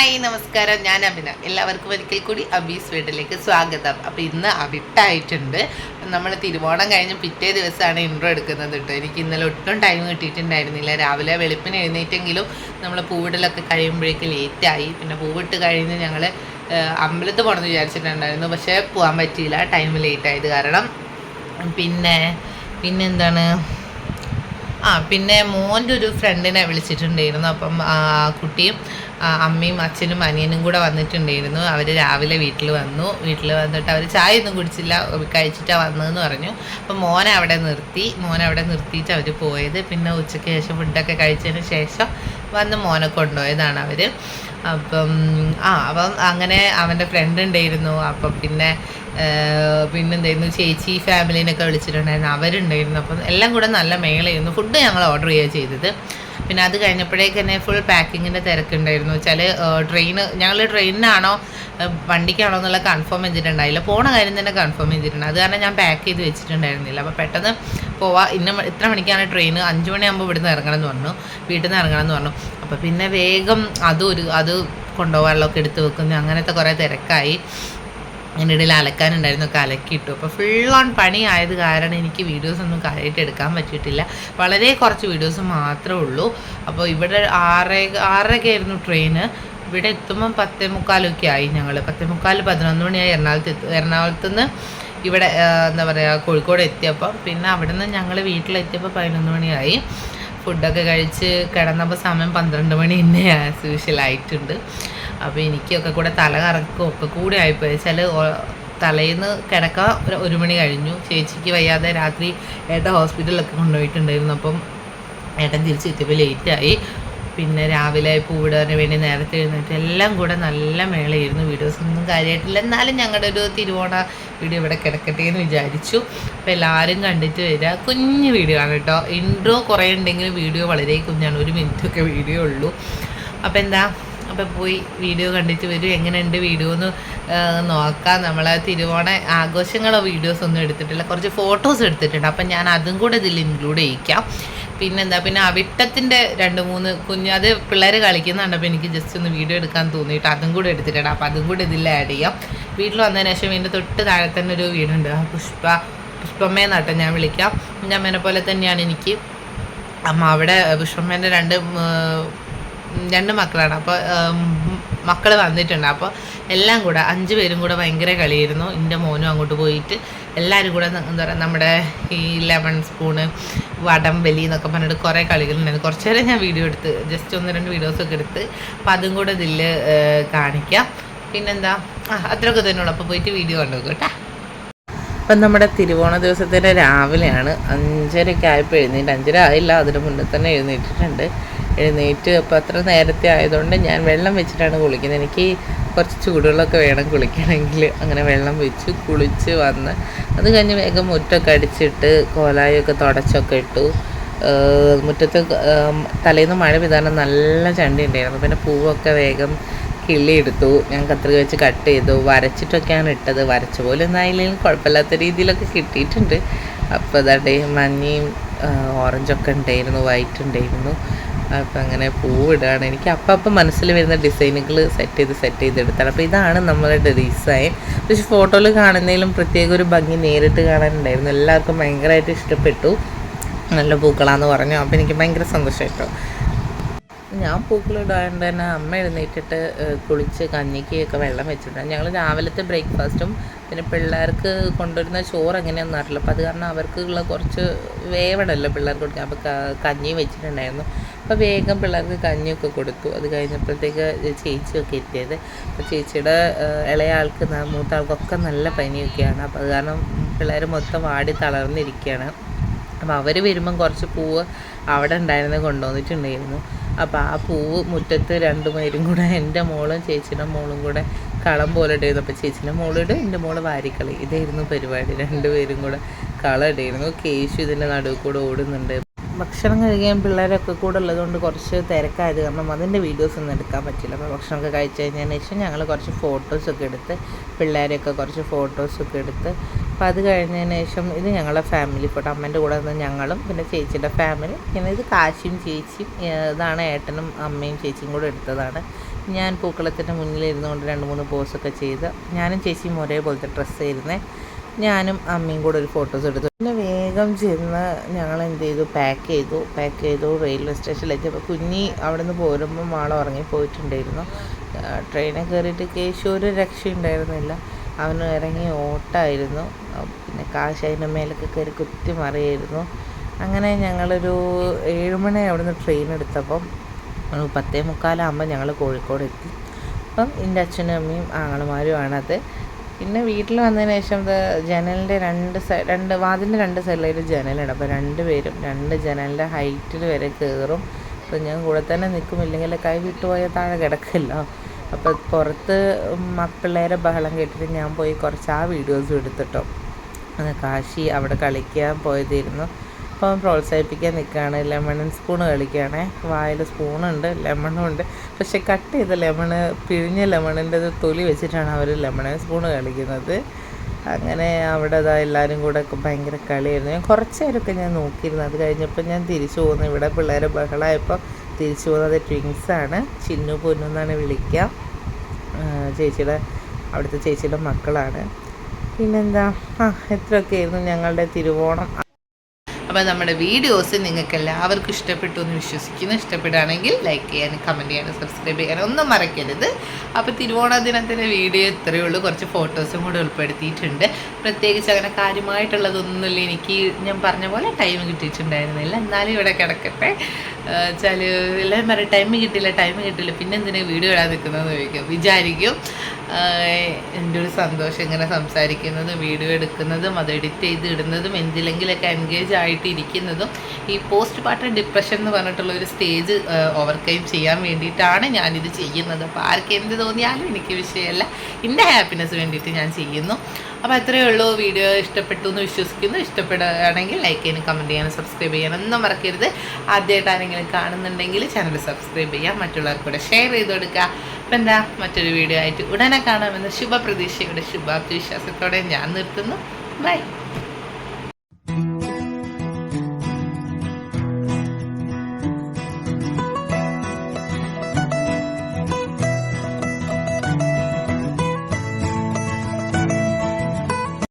Hi നമസ്കാരം. ഞാൻ അഭിന. എല്ലാവർക്കും ഒരിക്കൽ കൂടി അബീസ് വീട്ടിലേക്ക് സ്വാഗതം. അപ്പോൾ ഇന്ന് അവിട്ടായിട്ടുണ്ട് നമ്മൾ തിരുവോണം കഴിഞ്ഞ് പിറ്റേ ദിവസമാണ് ഇൻട്രോ എടുക്കുന്നത് കേട്ടോ. എനിക്ക് ഇന്നലെ ഒട്ടും ടൈം കിട്ടിയിട്ടുണ്ടായിരുന്നില്ല. രാവിലെ വെളുപ്പിന് എഴുന്നേറ്റെങ്കിലും നമ്മൾ പൂവിടലൊക്കെ കഴിയുമ്പോഴേക്ക് ലേറ്റായി പിന്നെ പൂവിട്ട് കഴിഞ്ഞ് ഞങ്ങൾ അമ്പലത്തിൽ പോകണമെന്ന് വിചാരിച്ചിട്ടുണ്ടായിരുന്നു. പക്ഷേ പോകാൻ പറ്റിയില്ല. ടൈം ലേറ്റായത് കാരണം. പിന്നെ പിന്നെന്താണ്? ആ പിന്നെ മോന്റെ ഒരു ഫ്രണ്ടിനെ വിളിച്ചിട്ടുണ്ടായിരുന്നു. അപ്പം കുട്ടിയും അമ്മയും അച്ഛനും അനിയനും കൂടെ വന്നിട്ടുണ്ടായിരുന്നു. അവർ രാവിലെ വീട്ടിൽ വന്നു. വീട്ടിൽ വന്നിട്ട് അവർ ചായ ഒന്നും കുടിച്ചില്ല. കഴിച്ചിട്ടാണ് വന്നതെന്ന് പറഞ്ഞു. അപ്പം മോനെ അവിടെ നിർത്തി. മോനെ അവിടെ നിർത്തിയിട്ട് അവർ പോയത്. പിന്നെ ഉച്ചയ്ക്ക് ശേഷം ഫുഡൊക്കെ കഴിച്ചതിന് ശേഷം വന്ന് മോനെ കൊണ്ടുപോയതാണ് അവർ അപ്പം ആ അപ്പം അങ്ങനെ അവന്റെ ഫ്രണ്ട് ഉണ്ടായിരുന്നു. അപ്പം പിന്നെ പിന്നെ പിന്നെന്തായിരുന്നു ചേച്ചി ഫാമിലീനൊക്കെ വിളിച്ചിട്ടുണ്ടായിരുന്നു. അവരുണ്ടായിരുന്നു. അപ്പം എല്ലാം കൂടെ നല്ല മേളയായിരുന്നു. ഫുഡ് ഞങ്ങൾ ഓർഡർ ചെയ്യുക ചെയ്തത്. പിന്നെ അത് കഴിഞ്ഞപ്പോഴേക്ക് തന്നെ ഫുൾ പാക്കിങ്ങിന്റെ തിരക്കുണ്ടായിരുന്നു. വെച്ചാൽ ട്രെയിന് ഞങ്ങൾ ട്രെയിനിനാണോ വണ്ടിക്കാണോ എന്നുള്ള കൺഫേം ചെയ്തിട്ടുണ്ടായില്ല. പോണ കാര്യം തന്നെ കൺഫേം ചെയ്തിട്ടുണ്ട്. അത് കാരണം ഞാൻ പാക്ക് ചെയ്ത് വെച്ചിട്ടുണ്ടായിരുന്നില്ല. അപ്പോൾ പെട്ടെന്ന് പോവാ. ഇന്ന ഇത്ര മണിക്കാണ് ട്രെയിൻ അഞ്ച് മണിയാകുമ്പോൾ ഇവിടുന്ന് ഇറങ്ങണം എന്ന് പറഞ്ഞു. വീട്ടിൽ നിന്ന് ഇറങ്ങണം എന്ന് പറഞ്ഞു. അപ്പോൾ പിന്നെ വേഗം അതൊരു ഒരു അത് കൊണ്ടുപോകാനുള്ളതൊക്കെ എടുത്ത് വെക്കുന്നു. അങ്ങനത്തെ കുറേ തിരക്കായി. അതിന്റെ ഇടയിൽ അലക്കാനുണ്ടായിരുന്നു ഒക്കെ അലക്കിയിട്ടു അപ്പോൾ ഫുൾ ഓൺ പണി ആയത് കാരണം എനിക്ക് വീഡിയോസ് ഒന്നും കാര്യമായിട്ട് എടുക്കാൻ പറ്റിയിട്ടില്ല. വളരെ കുറച്ച് വീഡിയോസ് മാത്രമേ ഉള്ളൂ. അപ്പോൾ ഇവിടെ ആറേ ആറരയ്ക്ക് ആയിരുന്നു ട്രെയിന് ഇവിടെ എത്തുമ്പം പത്തേ മുക്കാലൊക്കെ ആയി ഞങ്ങൾ പത്തേ മുക്കാൽ പതിനൊന്ന് മണിയായി എറണാകുളത്ത് എറണാകുളത്ത് നിന്ന് ഇവിടെ എന്താ പറയുക കോഴിക്കോട് എത്തിയപ്പം. പിന്നെ അവിടെ നിന്ന് ഞങ്ങൾ വീട്ടിലെത്തിയപ്പോൾ പതിനൊന്ന് മണിയായി. ഫുഡൊക്കെ കഴിച്ച് കിടന്നപ്പോൾ സമയം പന്ത്രണ്ട് മണി തന്നെ ആസ് യൂഷ്വൽ ആയിട്ടുണ്ട്. അപ്പോൾ എനിക്കൊക്കെ കൂടെ തല കറക്കും ഒക്കെ കൂടെ ആയിപ്പോയി. വെച്ചാൽ തലേന്ന് കിടക്കാൻ ഒരു ഒരു മണി കഴിഞ്ഞു. ചേച്ചിക്ക് വയ്യാതെ രാത്രി ഏട്ടൻ ഹോസ്പിറ്റലിലൊക്കെ കൊണ്ടുപോയിട്ടുണ്ടായിരുന്നു. അപ്പം ഏട്ടൻ തിരിച്ചെത്തിയപ്പോൾ ലേറ്റായി പിന്നെ രാവിലെ പൂവിടാൻ വേണ്ടി നേരത്തെ എഴുന്നേറ്റ് എല്ലാം കൂടെ നല്ല മേളയായിരുന്നു വീഡിയോസ് ഒന്നും കാര്യമായിട്ടില്ല എന്നാലും ഞങ്ങളുടെ ഒരു തിരുവോണ വീഡിയോ ഇവിടെ കിടക്കട്ടെ എന്ന് വിചാരിച്ചു. അപ്പോൾ എല്ലാവരും കണ്ടിട്ട് വരിക. കുഞ്ഞ് വീഡിയോ ആണ് കേട്ടോ. ഇൻട്രോ കുറേ ഉണ്ടെങ്കിലും വീഡിയോ വളരെ കുഞ്ഞാണ്. ഒരു മിനിറ്റൊക്കെ വീഡിയോ ഉള്ളൂ. അപ്പോൾ എന്താ? അപ്പോൾ പോയി വീഡിയോ കണ്ടിട്ട് വരും. എങ്ങനെയുണ്ട് വീഡിയോ ഒന്ന് നോക്കാം. നമ്മളെ തിരുവോണ ആഘോഷങ്ങളോ വീഡിയോസ് ഒന്നും എടുത്തിട്ടില്ല. കുറച്ച് ഫോട്ടോസ് എടുത്തിട്ടുണ്ട്. അപ്പം ഞാൻ അതും കൂടെ ഇതിൽ ഇൻക്ലൂഡ് ചെയ്യിക്കാം. പിന്നെന്താ പിന്നെ അവിട്ടത്തിന്റെ രണ്ട് മൂന്ന് കുഞ്ഞ് അത് പിള്ളേർ കളിക്കുന്നുണ്ടപ്പോൾ എനിക്ക് ജസ്റ്റ് ഒന്ന് വീഡിയോ എടുക്കാൻ തോന്നിയിട്ട് അതും കൂടെ എടുത്തിട്ടുണ്ട് അപ്പോൾ അതും കൂടെ ഇതിൽ ആഡ് ചെയ്യാം. വീട്ടിൽ വന്നതിന് ശേഷം ഇതിന്റെ തൊട്ട് താഴെ തന്നെ ഒരു വീടുണ്ട്. ആ പുഷ്പ പുഷ്പമ്മയെന്നാട്ടോ ഞാൻ വിളിക്കാം. എന്റെ അമ്മേനെ പോലെ തന്നെയാണ് എനിക്ക്. അമ്മ അവിടെ പുഷ്പമ്മേന്റെ രണ്ട് രണ്ട് മക്കളാണ്. അപ്പോൾ മക്കൾ വന്നിട്ടുണ്ട്. അപ്പോൾ എല്ലാം കൂടെ അഞ്ച് പേരും കൂടെ ഭയങ്കര കളിയായിരുന്നു. എന്റെ മോനും അങ്ങോട്ട് പോയിട്ട് എല്ലാവരും കൂടെ എന്താ പറയുക നമ്മുടെ ഈ ലെമൺ സ്പൂണ് വടംവലി എന്നൊക്കെ പറഞ്ഞിട്ട് കുറേ കളികളുണ്ടായിരുന്നു. കുറച്ച് നേരം ഞാൻ വീഡിയോ എടുത്ത് ജസ്റ്റ് ഒന്ന് രണ്ട് വീഡിയോസൊക്കെ എടുത്ത് അപ്പോൾ അതും കൂടെ ഇതിൽ കാണിക്കാം. പിന്നെന്താ? അത്രയൊക്കെ തന്നെയുള്ളൂ അപ്പോൾ പോയിട്ട് വീഡിയോ കണ്ടു കേട്ടോ. ഇപ്പം നമ്മുടെ തിരുവോണ ദിവസത്തിന്റെ രാവിലെയാണ് അഞ്ചരയ്ക്ക് ആയപ്പോൾ എഴുന്നേറ്റ് അഞ്ചര ആയില്ല അതിന് മുന്നേ തന്നെ എഴുന്നേറ്റിട്ടുണ്ട്. എഴുന്നേറ്റ് അപ്പോൾ അത്ര നേരത്തെ ആയതുകൊണ്ട് ഞാൻ വെള്ളം വെച്ചിട്ടാണ് കുളിക്കുന്നത്. എനിക്ക് കുറച്ച് ചൂടുകളൊക്കെ വേണം കുളിക്കണമെങ്കിൽ. അങ്ങനെ വെള്ളം വെച്ച് കുളിച്ച് വന്ന് അത് കഴിഞ്ഞ് വേഗം മുറ്റമൊക്കെ അടിച്ചിട്ട് കോലായൊക്കെ തുടച്ചൊക്കെ ഇട്ടു. മുറ്റത്ത് തലേന്ന് മഴ പെയ്താലും നല്ല ചണ്ടി ഉണ്ടായിരുന്നു. പിന്നെ പൂവൊക്കെ വേഗം കിള്ളി എടുത്തു ഞാൻ കത്രിക വെച്ച് കട്ട് ചെയ്തു വരച്ചിട്ടൊക്കെയാണ് ഇട്ടത്. വരച്ച പോലെ ഒന്നും ആയില്ലെങ്കിലും കുഴപ്പമില്ലാത്ത രീതിയിലൊക്കെ കിട്ടിയിട്ടുണ്ട്. അപ്പോൾ അതാണ്ട് മഞ്ഞയും ഓറഞ്ചൊക്കെ ഉണ്ടായിരുന്നു വൈറ്റ് ഉണ്ടായിരുന്നു. അപ്പം അങ്ങനെ പൂവിടുകയാണ്. എനിക്ക് അപ്പം അപ്പം മനസ്സിൽ വരുന്ന ഡിസൈനുകൾ സെറ്റ് ചെയ്ത് സെറ്റ് ചെയ്തെടുത്താണ് അപ്പോൾ ഇതാണ് നമ്മളുടെ ഡിസൈൻ പക്ഷെ ഫോട്ടോയിൽ കാണുന്നതിലും പ്രത്യേക ഒരു ഭംഗി നേരിട്ട് കാണാനുണ്ടായിരുന്നു. എല്ലാവർക്കും ഭയങ്കരമായിട്ട് ഇഷ്ടപ്പെട്ടു. നല്ല പൂക്കളാന്ന് പറഞ്ഞു. അപ്പോൾ എനിക്ക് ഭയങ്കര സന്തോഷമായിട്ടോ ഞാൻ പൂക്കളിടാണ്ട് തന്നെ അമ്മ എഴുന്നേറ്റിട്ട് കുളിച്ച് കഞ്ഞിക്കൊക്കെ വെള്ളം വെച്ചിട്ടുണ്ട്. ഞങ്ങൾ രാവിലത്തെ ബ്രേക്ക്ഫാസ്റ്റും പിന്നെ പിള്ളേർക്ക് കൊണ്ടുവരുന്ന ചോറ് എങ്ങനെയാണെന്ന് അറിയില്ല. അപ്പോൾ അത് കാരണം അവർക്കുള്ള കുറച്ച് വേവണമല്ലോ പിള്ളേർക്ക് കൊടുക്കാൻ. അപ്പോൾ കഞ്ഞി വെച്ചിട്ടുണ്ടായിരുന്നു. അപ്പോൾ വേഗം പിള്ളേർക്ക് കഞ്ഞിയൊക്കെ കൊടുത്തു. അത് കഴിഞ്ഞപ്പോഴത്തേക്ക് ചേച്ചിയൊക്കെ എത്തിയത്. അപ്പോൾ ചേച്ചിയുടെ ഇളയ ആൾക്ക് മൂത്ത ആൾക്കൊക്കെ നല്ല പനിയൊക്കെയാണ്. അപ്പോൾ അത് കാരണം പിള്ളേർ മൊത്തം വാടി തളർന്നിരിക്കുകയാണ്. അപ്പോൾ അവർ വരുമ്പം കുറച്ച് പൂവ് അവിടെ ഉണ്ടായിരുന്നത് കൊണ്ടുവന്നിട്ടുണ്ടായിരുന്നു. അപ്പോൾ ആ പൂവ് മുറ്റത്ത് രണ്ടുപേരും കൂടെ എന്റെ മോളും ചേച്ചിയുടെ മോളും കൂടെ കളം പോലെ ഇടായിരുന്നു. അപ്പോൾ ചേച്ചിന്റെ മോളിട് എന്റെ മോൾ വാരിക്കളി ഇതായിരുന്നു പരിപാടി. രണ്ടുപേരും കൂടെ കള ഇടായിരുന്നു. കേശു ഇതിന്റെ നടുവ് കൂടെ ഓടുന്നുണ്ട്. ഭക്ഷണം കഴിക്കാൻ പിള്ളേരൊക്കെ കൂടെ ഉള്ളതുകൊണ്ട് കുറച്ച് തിരക്കായത് കാരണം അതിന്റെ വീഡിയോസ് ഒന്നും എടുക്കാൻ പറ്റില്ല. അപ്പോൾ ഭക്ഷണമൊക്കെ കഴിച്ച് കഴിഞ്ഞതിന് ശേഷം ഞങ്ങൾ കുറച്ച് ഫോട്ടോസൊക്കെ എടുത്ത് പിള്ളേരെയൊക്കെ കുറച്ച് ഫോട്ടോസൊക്കെ എടുത്ത് അപ്പോൾ അത് കഴിഞ്ഞതിന് ശേഷം ഇത് ഞങ്ങളുടെ ഫാമിലി ഫോട്ടോ അമ്മേന്റെ കൂടെ നിന്ന് ഞങ്ങളും പിന്നെ ചേച്ചിയുടെ ഫാമിലി പിന്നെ ഇത് കാശിയും ചേച്ചിയും ഇതാണ് ഏട്ടനും അമ്മയും ചേച്ചിയും കൂടെ എടുത്തതാണ്. ഞാൻ പൂക്കളത്തിന്റെ മുന്നിലിരുന്നു കൊണ്ട് രണ്ട് മൂന്ന് പോസൊക്കെ ചെയ്ത് ഞാനും ചേച്ചിയും ഒരേപോലത്തെ ഡ്രസ്സ് ആയിരുന്നേ. ഞാനും അമ്മയും കൂടെ ഒരു ഫോട്ടോസ് എടുത്തു. പിന്നെ വേഗം ചെന്ന് ഞങ്ങൾ എന്ത് ചെയ്തു? പാക്ക് ചെയ്തു. പാക്ക് ചെയ്തു റെയിൽവേ സ്റ്റേഷനിലേക്ക് അപ്പോൾ കുഞ്ഞി അവിടെ നിന്ന് പോരുമ്പോൾ മാള ഉറങ്ങിപ്പോയിട്ടുണ്ടായിരുന്നു ട്രെയിനിൽ കയറിയിട്ട് കേശു ഒരു രക്ഷയുണ്ടായിരുന്നില്ല. അവന് ഇറങ്ങി ഓട്ടമായിരുന്നു പിന്നെ കാശ് അതിന്റെ മേലൊക്കെ കയറി കുത്തി മറിയായിരുന്നു. അങ്ങനെ ഞങ്ങളൊരു ഏഴുമണി അവിടെ നിന്ന് ട്രെയിൻ എടുത്തപ്പം പത്തേ മുക്കാലാകുമ്പോൾ ഞങ്ങൾ കോഴിക്കോട് എത്തി. അപ്പം എന്റെ അച്ഛനും അമ്മയും ആങ്ങളുമാരുമാണത് പിന്നെ വീട്ടിൽ വന്നതിന് ശേഷം ജനലിന്റെ രണ്ട് സൈഡ് രണ്ട് വാതിലിന്റെ രണ്ട് സൈഡിലൊരു ജനലുണ്ട്. അപ്പോൾ രണ്ട് പേരും രണ്ട് ജനലിന്റെ ഹൈറ്റിൽ വരെ കയറും. അപ്പം ഞാൻ കൂടെ തന്നെ നിൽക്കും. ഇല്ലെങ്കിൽ കൈ വിട്ടുപോയാൽ താഴെ കിടക്കില്ല. അപ്പോൾ പുറത്ത് മക്കളേരെ ബഹളം കേട്ടിട്ട് ഞാൻ പോയി കുറച്ച് ആ വീഡിയോസും എടുത്തിട്ടോ. കാശി അവിടെ കളിക്കാൻ പോയതായിരുന്നു. അപ്പം പ്രോത്സാഹിപ്പിക്കാൻ നിൽക്കുകയാണ് ലെമൺ സ്പൂൺ കളിക്കുകയാണേ. വായിൽ സ്പൂണുണ്ട് ലെമണും ഉണ്ട്. പക്ഷെ കട്ട് ചെയ്ത ലെമണ് പിഴിഞ്ഞ ലെമണിന്റെ തൊലി വെച്ചിട്ടാണ് അവർ ലെമൺ സ്പൂൺ കളിക്കുന്നത്. അങ്ങനെ അവിടെ അതാ എല്ലാവരും കൂടെ ഭയങ്കര കളിയായിരുന്നു. ഞാൻ കുറച്ച് നേരമൊക്കെ ഞാൻ നോക്കിയിരുന്നു. അത് കഴിഞ്ഞപ്പോൾ ഞാൻ തിരിച്ചു പോകുന്നു ഇവിടെ പിള്ളേരെ ബഹളമായപ്പോൾ തിരിച്ചു പോകുന്നത് ട്വിങ്സാണ് ചിന്നു പൊന്നു എന്നാണ് വിളിക്കുക. ചേച്ചിയുടെ അവിടുത്തെ ചേച്ചിയുടെ മക്കളാണ്. പിന്നെന്താ? ആ എത്രയൊക്കെ ആയിരുന്നു ഞങ്ങളുടെ തിരുവോണം. അപ്പോൾ നമ്മുടെ വീഡിയോസ് നിങ്ങൾക്ക് എല്ലാവർക്കും ഇഷ്ടപ്പെട്ടു എന്ന് വിശ്വസിക്കുന്നു. ഇഷ്ടപ്പെടുകയാണെങ്കിൽ ലൈക്ക് ചെയ്യാനും കമന്റ് ചെയ്യാനും സബ്സ്ക്രൈബ് ചെയ്യാനും ഒന്നും മറക്കരുത്. അപ്പോൾ തിരുവോണ ദിനത്തിന്റെ വീഡിയോ ഇത്രയേ ഉള്ളൂ. കുറച്ച് ഫോട്ടോസും കൂടെ ഉൾപ്പെടുത്തിയിട്ടുണ്ട്. പ്രത്യേകിച്ച് അങ്ങനെ കാര്യമായിട്ടുള്ളതൊന്നുമില്ല. എനിക്ക് ഞാൻ പറഞ്ഞ പോലെ ടൈം കിട്ടിയിട്ടുണ്ടായിരുന്നില്ല. എന്നാലും ഇവിടെ കിടക്കട്ടെ. വെച്ചാൽ എല്ലാവരും പറയും ടൈം കിട്ടില്ല ടൈം കിട്ടില്ല. പിന്നെ എന്തിനാ വീഡിയോ ഇടാൻ നിൽക്കുന്നതെന്ന് ചോദിക്കും. വിചാരിക്കും എന്റെ ഒരു സന്തോഷം ഇങ്ങനെ സംസാരിക്കുന്നതും വീഡിയോ എടുക്കുന്നതും അത് എഡിറ്റ് ചെയ്ത് ഇടുന്നതും എന്തിലെങ്കിലൊക്കെ എൻഗേജ് ആയിട്ട് ഇരിക്കുന്നതും ഈ പോസ്റ്റ് പാർട്ടം ഡിപ്രഷൻ എന്ന് പറഞ്ഞിട്ടുള്ള ഒരു സ്റ്റേജ് ഓവർകം ചെയ്യാൻ വേണ്ടിയിട്ടാണ് ഞാനിത് ചെയ്യുന്നത്. അപ്പോൾ ആർക്ക് എന്ത് തോന്നിയാലും എനിക്ക് വിഷയമല്ല. എന്റെ ഹാപ്പിനെസ് വേണ്ടിയിട്ട് ഞാൻ ചെയ്യുന്നു. അപ്പോൾ അത്രയേ ഉള്ളൂ. വീഡിയോ ഇഷ്ടപ്പെട്ടു എന്ന് വിശ്വസിക്കുന്നു. ഇഷ്ടപ്പെടുകയാണെങ്കിൽ ലൈക്ക് ചെയ്യാനും കമന്റ് ചെയ്യാനും സബ്സ്ക്രൈബ് ചെയ്യാനും ഒന്നും മറക്കരുത്. ആദ്യമായിട്ട് ആരെങ്കിലും കാണുന്നുണ്ടെങ്കിൽ ചാനൽ സബ്സ്ക്രൈബ് ചെയ്യാം മറ്റുള്ളവർക്ക് കൂടെ ഷെയർ ചെയ്ത് കൊടുക്കുക. അപ്പം എന്താ? മറ്റൊരു വീഡിയോ ആയിട്ട് ഉടനെ കാണാമെന്ന ശുഭപ്രതീക്ഷയുടെ ശുഭാപ്തി വിശ്വാസത്തോടെ ഞാൻ നിർത്തുന്നു. ബൈ